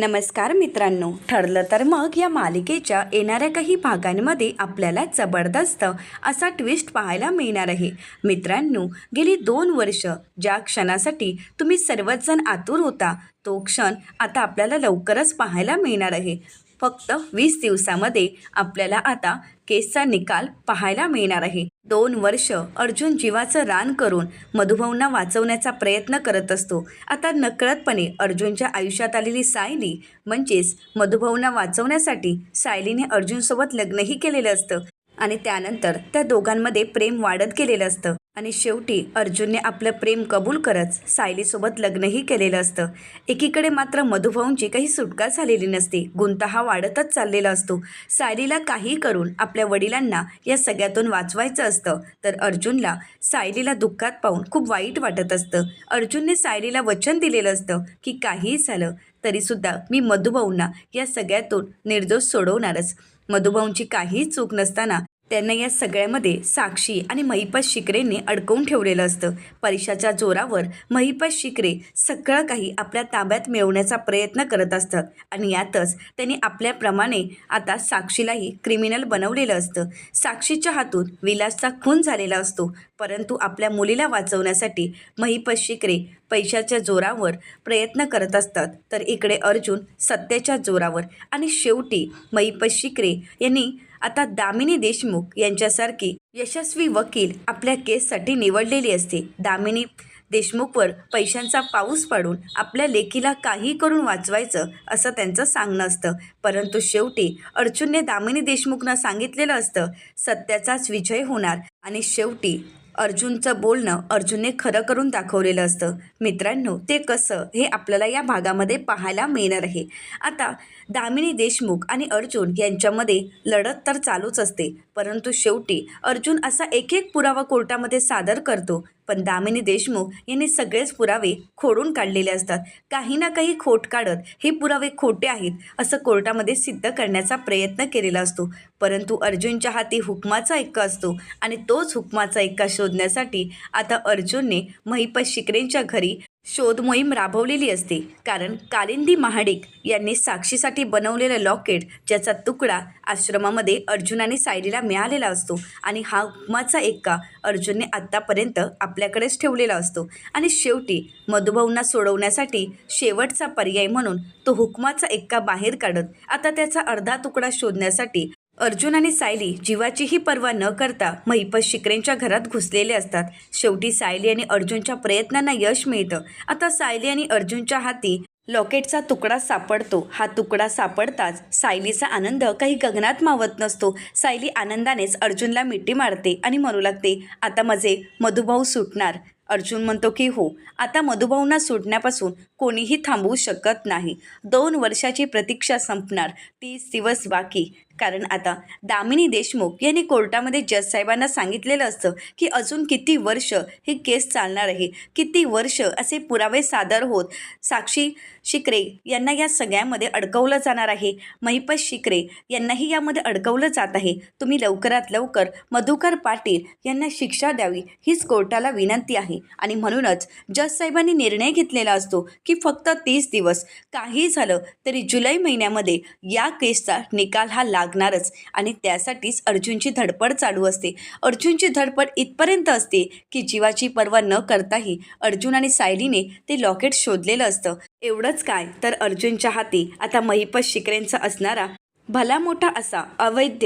नमस्कार मित्रांनो. ठरलं तर मग या मालिकेच्या येणाऱ्या काही भागांमध्ये आपल्याला जबरदस्त असा ट्विस्ट पाहायला मिळणार आहे. मित्रांनो गेली दोन वर्ष ज्या क्षणासाठी तुम्ही सर्वच जण आतुर होता तो क्षण आता आपल्याला लवकरच पाहायला मिळणार आहे. फक्त वीस दिवसामध्ये आपल्याला आता केसचा निकाल पाहायला मिळणार आहे. दोन वर्ष अर्जुन जीवाचं रान करून मधुभाऊंना वाचवण्याचा प्रयत्न करत असतो. आता नकळतपणे अर्जुनच्या आयुष्यात आलेली सायली म्हणजेच मधुभाऊंना वाचवण्यासाठी सायलीने अर्जुनसोबत लग्नही केलेलं असतं आणि त्यानंतर त्या दोघांमध्ये प्रेम वाढत गेलेलं असतं. आणि शेवटी अर्जुनने आपलं प्रेम कबूल करत सायलीसोबत लग्नही केलेलं असतं. एकीकडे मात्र मधुभाऊंची काही सुटका झालेली नसते. गुंता हा वाढतच चाललेला असतो. सायलीला काही करून आपल्या वडिलांना या सगळ्यातून वाचवायचं असतं. तर अर्जुनला सायलीला दुःखात पाहून खूप वाईट वाटत असतं. अर्जुनने सायलीला वचन दिलेलं असतं की काहीही झालं तरीसुद्धा मी मधुभाऊंना या सगळ्यातून निर्दोष सोडवणारच. मधुभाऊंची काहीही चूक नसताना त्यांना या सगळ्यामध्ये साक्षी आणि महिपत शिकरेने अडकवून ठेवलेलं असतं. परीक्षाच्या जोरावर महिपत शिकरे सगळं काही आपल्या ताब्यात मिळवण्याचा प्रयत्न करत असतात आणि यातच त्यांनी आपल्याप्रमाणे आता साक्षीलाही क्रिमिनल बनवलेलं असतं. साक्षीच्या हातून विलासचा खून झालेला असतो परंतु आपल्या मुलीला वाचवण्यासाठी महिपत शिकरे पैशाच्या जोरावर प्रयत्न करत असतात. तर इकडे अर्जुन सत्याच्या जोरावर आणि शेवटी महिपत शिकरे यांनी आता दामिनी देशमुख यांच्यासारखी यशस्वी वकील आपल्या केससाठी निवडलेली असते. दामिनी देशमुखवर पैशांचा पाऊस पाडून आपल्या लेकीला काही करून वाचवायचं असं त्यांचं सांगणं असतं. परंतु शेवटी अर्जुनने दामिनी देशमुखनं सांगितलेलं असतं सत्याचाच विजय होणार आणि शेवटी अर्जुनचं बोलणं अर्जुनने खरं करून दाखवलेलं असतं. मित्रांनो ते कसं हे आपल्याला या भागामध्ये पाहायला मिळणार आहे. आता दामिनी देशमुख आणि अर्जुन यांच्यामध्ये लढत तर चालूच असते परंतु शेवटी अर्जुन असा एक एक पुरावा कोर्टामध्ये सादर करतो. पण दामिनी देशमुख यांनी सगळेच पुरावे खोडून काढलेले असतात. काही ना काही खोट काढत हे पुरावे खोटे आहेत असं कोर्टामध्ये सिद्ध करण्याचा प्रयत्न केलेला असतो. परंतु अर्जुनच्या हाती हुकमाचा एक्का असतो आणि तोच हुकमाचा एक्का शोधण्यासाठी आता अर्जुनने महिपत शिकरेंच्या घरी शोध मोहीम राबवलेली असते. कारण कालिंदी महाडिक यांनी साक्षीसाठी बनवलेलं लॉकेट ज्याचा तुकडा आश्रमामध्ये अर्जुन आणि सायलीला मिळालेला असतो आणि हा हुकमाचा एक्का अर्जुनने आत्तापर्यंत आपल्याकडेच ठेवलेला असतो. आणि शेवटी मधुभाऊंना सोडवण्यासाठी शेवटचा पर्याय म्हणून तो हुकमाचा एक्का बाहेर काढत आता त्याचा अर्धा तुकडा शोधण्यासाठी अर्जुन आणि सायली जीवाचीही पर्वा न करता महिपत शिकरेंच्या घरात घुसलेले असतात. शेवटी सायली आणि अर्जुनच्या प्रयत्नांना यश मिळतं. आता सायली आणि अर्जुनच्या हाती लॉकेटचा तुकडा सापडतो. हा तुकडा सापडताच सायलीचा आनंद काही गगनात मावत नसतो. सायली आनंदानेच अर्जुनला मिठी मारते आणि म्हणू लागते आता माझे मधुभाऊ सुटणार. अर्जुन म्हणतो की हो आता मधुभाऊंना सुटण्यापासून कोणीही थांबवू शकत नाही. दोन वर्षाची प्रतीक्षा संपणार. तीस दिवस बाकी. कारण आता दामिनी देशमुख यांनी कोर्टामध्ये जज साहेबांना सांगितलेलं असतं की अजून किती वर्ष ही केस चालणार आहे. किती वर्ष असे पुरावे सादर होत साक्षी शिकरे यांना या सगळ्यामध्ये अडकवलं जाणार आहे. महिपत शिकरे यांनाही यामध्ये अडकवलं जात आहे. तुम्ही लवकरात लवकर मधुकर पाटील यांना शिक्षा द्यावी हीच कोर्टाला विनंती आहे. आणि म्हणूनच जज साहेबांनी निर्णय घेतलेला असतो की फक्त तीस दिवस. काही झालं तरी जुलै महिन्यामध्ये या केसचा निकाल हा लागणारच. आणि त्यासाठीच अर्जुनची धडपड चालू असते. अर्जुनची धडपड इथपर्यंत असते की जीवाची पर्वा न करताही अर्जुन आणि सायलीने ते लॉकेट शोधलेलं असतं. एवढंच काय? तर अर्जुनच्या हाती आता महिपत शिकरेंचा असणारा भला मोठा असा अवैध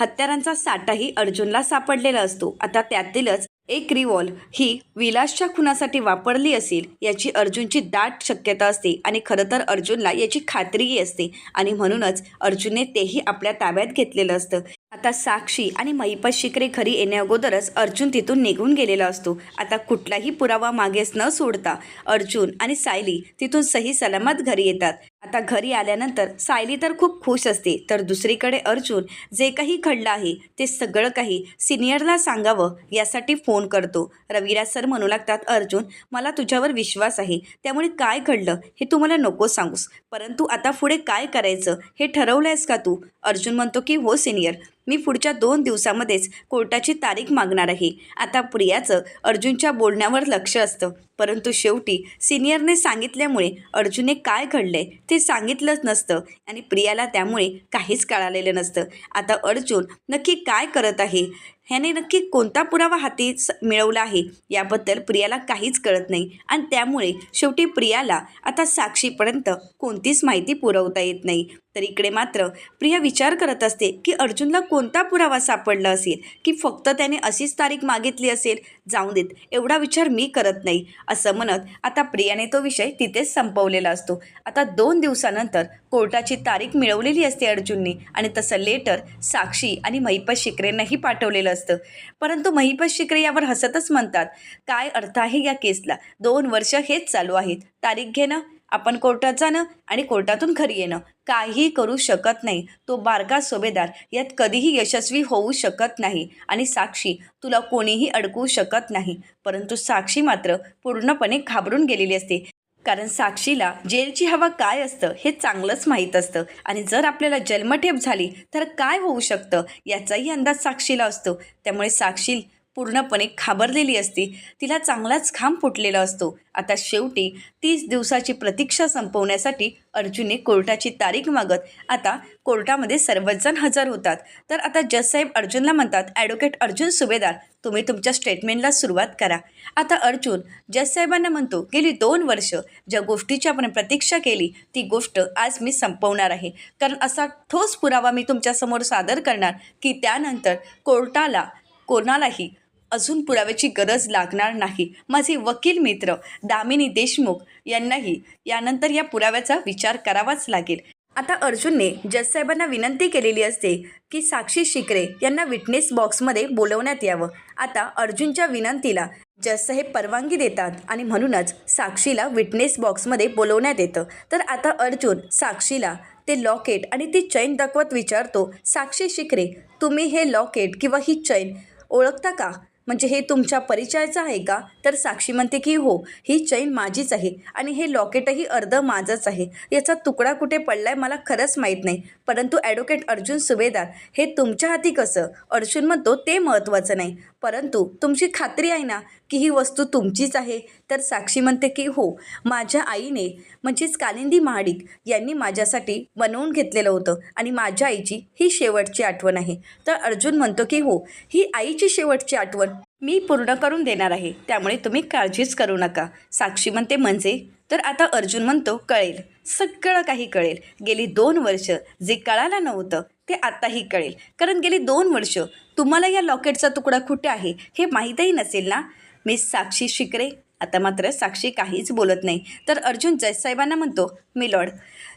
हत्यारांचा साठाही अर्जुनला सापडलेला असतो. आता त्यातीलच एक रिवॉल्व ही विलासच्या खुनासाठी वापरली असेल याची अर्जुनची दाट शक्यता असते आणि खरं तर अर्जुनला याची खात्रीही असते आणि म्हणूनच अर्जुनने तेही आपल्या ताब्यात घेतलेलं असतं. आता साक्षी आणि महिपत शिकरे घरी येण्याअगोदरच अर्जुन तिथून निघून गेलेला असतो. आता कुठलाही पुरावा मागेच न सोडता अर्जुन आणि सायली तिथून सही सलामत घरी येतात. आता घरी आल्यानंतर सायली तर खूप खुश असते तर दुसरीकडे अर्जुन जे काही घडलं आहे ते सगळं काही सिनियरला सांगावं यासाठी फोन करतो. रविराज सर म्हणू लागतात अर्जुन मला तुझ्यावर विश्वास आहे त्यामुळे काय घडलं हे तू मला नको सांगूस. परंतु आता पुढे काय करायचं हे ठरवलं आहेस का तू? अर्जुन म्हणतो की हो सिनियर मी पुढच्या दोन दिवसामध्येच कोर्टाची तारीख मागणार आहे. आता प्रियाचं अर्जुनच्या बोलण्यावर लक्ष असतं. परंतु शेवटी सिनियरने सांगितल्यामुळे अर्जुनने काय घडलंय ते सांगितलंच नसतं आणि प्रियाला त्यामुळे काहीच कळालेलं नसतं. आता अर्जुन नक्की काय करत आहे? ह्याने नक्की कोणता पुरावा हाती स- मिळवला आहे? याबद्दल प्रियाला काहीच कळत नाही आणि त्यामुळे शेवटी प्रियाला आता साक्षीपर्यंत कोणतीच माहिती पुरवता येत नाही. तर इकडे मात्र प्रिया विचार करत असते की अर्जुनला कोणता पुरावा सापडला असेल? की फक्त त्याने अशीच तारीख मागितली असेल? जाऊ देत एवढा विचार मी करत नाही. असं म्हणत आता प्रियाने तो विषय तिथेच संपवलेला असतो. आता दोन दिवसानंतर कोर्टाची तारीख मिळवलेली असते अर्जुननी आणि तसं लेटर साक्षी आणि महिपत शिकरेंनाही पाठवलेलं असतं. परंतु महिपत शिकरे यावर हसतच म्हणतात काय अर्थ आहे या केसला? दोन वर्ष हेच चालू आहेत. तारीख घेणं आपण कोर्टात जाणं आणि कोर्टातून घरी येणं. काही करू शकत नाही. तो बारका सोबेदार यात कधीही यशस्वी होऊ शकत नाही. आणि साक्षी तुला कोणीही अडकवू शकत नाही. परंतु साक्षी मात्र पूर्णपणे घाबरून गेलेली असते. कारण साक्षीला जेलची हवा काय असतं हे चांगलंच माहीत असतं. आणि जर आपल्याला जन्मठेप झाली तर काय होऊ शकतं? याचाही अंदाज साक्षीला असतो. त्यामुळे साक्षी पूर्णपणे खाबरलेली असते. तिला चांगलाच खांब फुटलेला असतो. आता शेवटी तीस दिवसाची प्रतीक्षा संपवण्यासाठी अर्जुनने कोर्टाची तारीख मागत आता कोर्टामध्ये सर्वच जण हजर होतात. तर आता जससाहेब अर्जुनला म्हणतात ॲडव्होकेट अर्जुन सुभेदार तुम्ही तुमच्या स्टेटमेंटला सुरुवात करा. आता अर्जुन जससाहेबांना म्हणतो गेली दोन वर्ष ज्या गोष्टीची आपण प्रतीक्षा केली ती गोष्ट आज मी संपवणार आहे. कारण असा ठोस पुरावा मी तुमच्यासमोर सादर करणार की त्यानंतर कोर्टाला कोणालाही अजून पुराव्याची गरज लागणार नाही. माझे वकील मित्र दामिनी देशमुख यांनाही यानंतर या पुराव्याचा विचार करावाच लागेल. आता अर्जुनने जजसाहेबांना विनंती केलेली असते की साक्षी शिकरे यांना विटनेस बॉक्समध्ये बोलवण्यात यावं. आता अर्जुनच्या विनंतीला जजसाहेब परवानगी देतात आणि म्हणूनच साक्षीला विटनेस बॉक्समध्ये बोलवण्यात येतं. तर आता अर्जुन साक्षीला ते लॉकेट आणि ती चैन दाखवत विचारतो साक्षी शिकरे तुम्ही हे लॉकेट किंवा ही चैन ओळखता का? म्हणजे हे तुमच्या परिचयाचं आहे का? तर साक्षी म्हणते की हो ही चैन माझीच आहे आणि हे लॉकेटही अर्ध माझंच आहे. याचा तुकडा कुठे पडलाय मला खरंच माहीत नाही. परंतु ॲडव्होकेट अर्जुन सुभेदार हे तुमच्या हाती कसं? अर्जुन म्हणतो ते महत्त्वाचं नाही. परंतु तुमची खात्री आहे ना की ही वस्तू तुमचीच आहे? तर साक्षी म्हणते की हो माझ्या आईने म्हणजेच कालिंदी महाडिक यांनी माझ्यासाठी बनवून घेतलेलं होतं आणि माझ्या आईची ही शेवटची आठवण आहे. तर अर्जुन म्हणतो की हो ही आईची शेवटची आठवण मी पूर्ण करून देणार आहे. त्यामुळे तुम्ही काळजीच करू नका. साक्षी म्हणते म्हणजे? तर आता अर्जुन म्हणतो कळेल. सगळं काही कळेल. गेली दोन वर्ष जे कळायला नव्हतं ते आताही कळेल. कारण गेली दोन वर्ष तुम्हाला या लॉकेटचा तुकडा कुठे आहे हे माहीतही नसेल ना? मी साक्षी शिकरे. आता मात्र साक्षी काहीच बोलत नाही. तर अर्जुन जयसाहेबांना म्हणतो मी लॉर्ड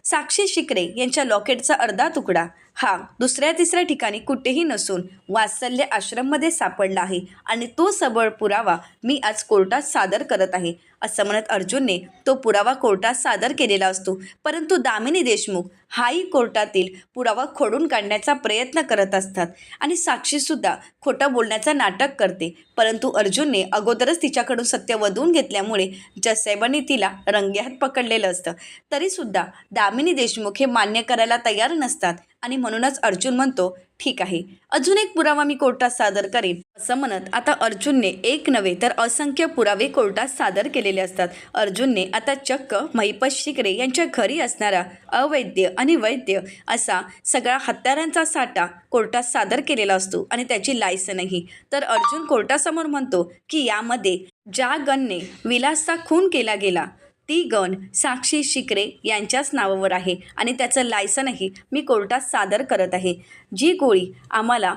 साक्षी शिकरे यांच्या लॉकेटचा अर्धा तुकडा. हा दुसऱ्या तिसऱ्या ठिकाणी कुठेही नसून वात्सल्य आश्रममध्ये सापडला आहे आणि तो सबळ पुरावा मी आज कोर्टात सादर करत आहे. असं म्हणत अर्जुनने तो पुरावा कोर्टात सादर केलेला असतो. परंतु दामिनी देशमुख हाही कोर्टातील पुरावा खोडून काढण्याचा प्रयत्न करत असतात आणि साक्षीसुद्धा खोटं बोलण्याचं नाटक करते. परंतु अर्जुनने अगोदरच तिच्याकडून सत्य वधून घेतल्यामुळे जसैबाने तिला रंग्यात पकडलेलं असतं. तरीसुद्धा दामिनी देशमुख हे मान्य करायला तयार नसतात. आणि म्हणूनच अर्जुन म्हणतो ठीक आहे. अजून एक पुरावा मी कोर्टात सादर करेन. असं म्हणत आता अर्जुनने एक नव्हे तर असंख्य पुरावे कोर्टात सादर केलेले असतात. अर्जुनने आता चक्क महिपत शिकरे यांच्या घरी असणारा अवैद्य आणि वैद्य असा सगळा हत्यारांचा साठा कोर्टात सादर केलेला असतो आणि त्याची लायसनही. तर अर्जुन कोर्टासमोर म्हणतो की यामध्ये ज्या गनने विलासचा खून केला गेला ती गण साक्षी शिकरे यांच्याच नावावर आहे आणि त्याचं लायसनही मी कोर्टात सादर करत आहे. जी गोळी आम्हाला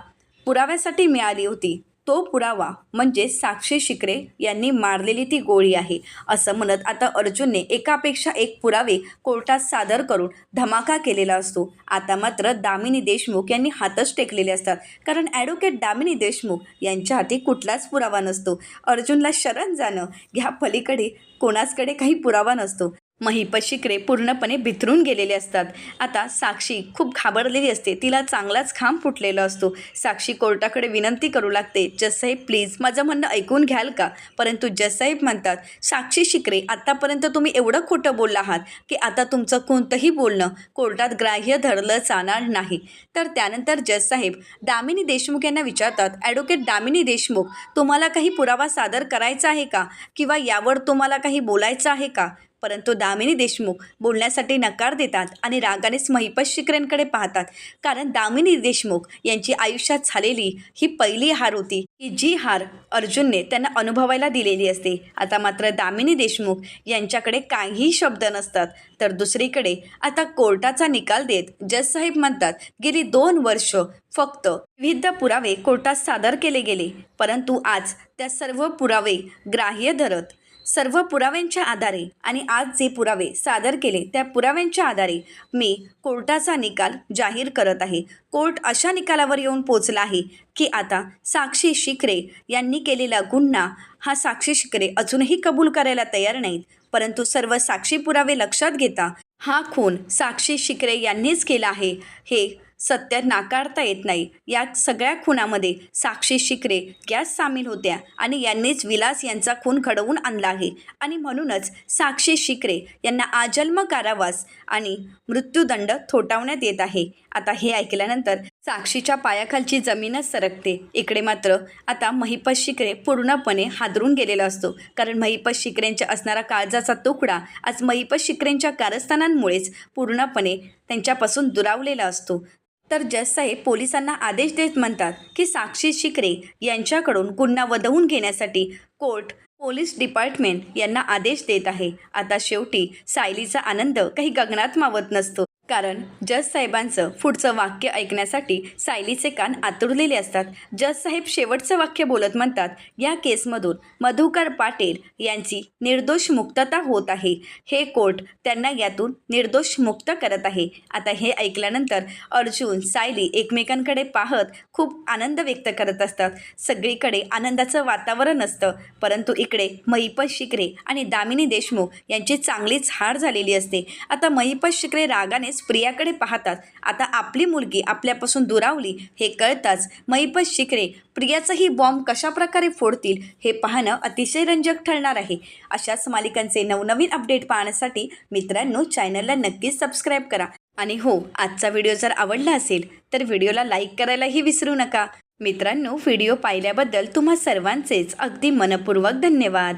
पुराव्यासाठी मिळाली होती तो पुरावा म्हणजे साक्षी शिकरे यांनी मारलेली ती गोळी आहे. असं म्हणत आता अर्जुनने एकापेक्षा एक पुरावे कोर्टात सादर करून धमाका केलेला असतो. आता मात्र दामिनी देशमुख यांनी हातच टेकलेले असतात. कारण ॲडव्होकेट दामिनी देशमुख यांच्या हाती कुठलाच पुरावा नसतो. अर्जुनला शरण जाणं ह्या पलीकडे कोणाचकडे काही पुरावा नसतो. महिपत शिकरे पूर्णपणे भिथरून गेलेले असतात. आता साक्षी खूप घाबरलेली असते. तिला चांगलाच खांब फुटलेला असतो. साक्षी कोर्टाकडे विनंती करू लागते जससाहेब प्लीज माझं म्हणणं ऐकून घ्याल का? परंतु जससाहेब म्हणतात साक्षी शिकरे आत्तापर्यंत तुम्ही एवढं खोटं बोलला आहात की आता तुमचं कोणतंही बोलणं कोर्टात ग्राह्य धरलं जाणार नाही. तर त्यानंतर जससाहेब दामिनी देशमुख यांना विचारतात ॲडव्होकेट दामिनी देशमुख तुम्हाला काही पुरावा सादर करायचा आहे का? किंवा यावर तुम्हाला काही बोलायचं आहे का? परंतु दामिनी देशमुख बोलण्यासाठी नकार देतात आणि रागानेच महिपत शिकरेंकडे पाहतात. कारण दामिनी देशमुख यांची आयुष्यात झालेली ही पहिली हार होती. की जी हार अर्जुनने त्यांना अनुभवायला दिलेली असते. आता मात्र दामिनी देशमुख यांच्याकडे काहीही शब्द नसतात. तर दुसरीकडे आता कोर्टाचा निकाल देत जजसाहेब म्हणतात गेली दोन वर्ष फक्त विविध पुरावे कोर्टात सादर केले गेले. परंतु आज त्या सर्व पुरावे ग्राह्य धरत सर्व पुराव्यांच्या आधारे आणि आज जे पुरावे सादर केले त्या पुराव्यांच्या आधारे मी कोर्टाचा निकाल जाहीर करत आहे. कोर्ट अशा निकालावर येऊन पोचला आहे की आता साक्षी शिकरे यांनी केलेला गुन्हा हा साक्षी शिकरे अजूनही कबूल करायला तयार नाहीत परंतु सर्व साक्षी पुरावे लक्षात घेता हा खून साक्षी शिकरे यांनीच केला आहे हे सत्य नाकारता येत नाही. या सगळ्या खुनामध्ये साक्षी शिकरे गॅस सामील होत्या आणि यांनीच विलास यांचा खून घडवून आणला आहे. आणि म्हणूनच साक्षी शिकरे यांना आजन्म कारावास आणि मृत्यूदंड थोटावण्यात येत आहे. आता हे ऐकल्यानंतर साक्षीच्या पायाखालची जमीनच सरकते. इकडे मात्र आता महिपत शिकरे पूर्णपणे हादरून गेलेला असतो. कारण महिपत शिकरेंच्या असणारा काळजाचा तुकडा आज महिपत शिकरेंच्या कारस्थानांमुळेच पूर्णपणे त्यांच्यापासून दुरावलेला असतो. तर जजसाहेब पोलिसांना आदेश देत म्हणतात की साक्षी शिकरे यांच्याकडून गुन्हा वधवून घेण्यासाठी कोर्ट पोलीस डिपार्टमेंट यांना आदेश देत आहे. आता शेवटी सायलीचा आनंद काही गगनात मावत नसतो. कारण जज साहेबांचं पुढचं वाक्य ऐकण्यासाठी सायलीचे कान आतुरलेले असतात. जज साहेब शेवटचं वाक्य बोलत म्हणतात या केसमधून मधुकर पाटील यांची निर्दोष मुक्तता होत आहे. हे कोर्ट त्यांना यातून निर्दोष मुक्त करत आहे. आता हे ऐकल्यानंतर अर्जुन सायली एकमेकांकडे पाहत खूप आनंद व्यक्त करत असतात. सगळीकडे आनंदाचं वातावरण असतं. परंतु इकडे महिपत शिकरे आणि दामिनी देशमुख यांची चांगलीच हार झालेली असते. आता महिपत शिकरे रागानेच प्रियाकडे पाहतात. आता आपली मुलगी आपल्यापासून दुरावली हे कळताच महिपत शिकरे प्रियाचंही बॉम्ब कशाप्रकारे फोडतील हे पाहणं अतिशय रंजक ठरणार आहे. अशाच मालिकांचे नवनवीन अपडेट पाहण्यासाठी मित्रांनो चॅनलला नक्कीच सबस्क्राईब करा. आणि हो आजचा व्हिडिओ जर आवडला असेल तर व्हिडिओला लाईक करायलाही विसरू नका. मित्रांनो व्हिडिओ पाहिल्याबद्दल तुम्हा सर्वांचेच अगदी मनपूर्वक धन्यवाद.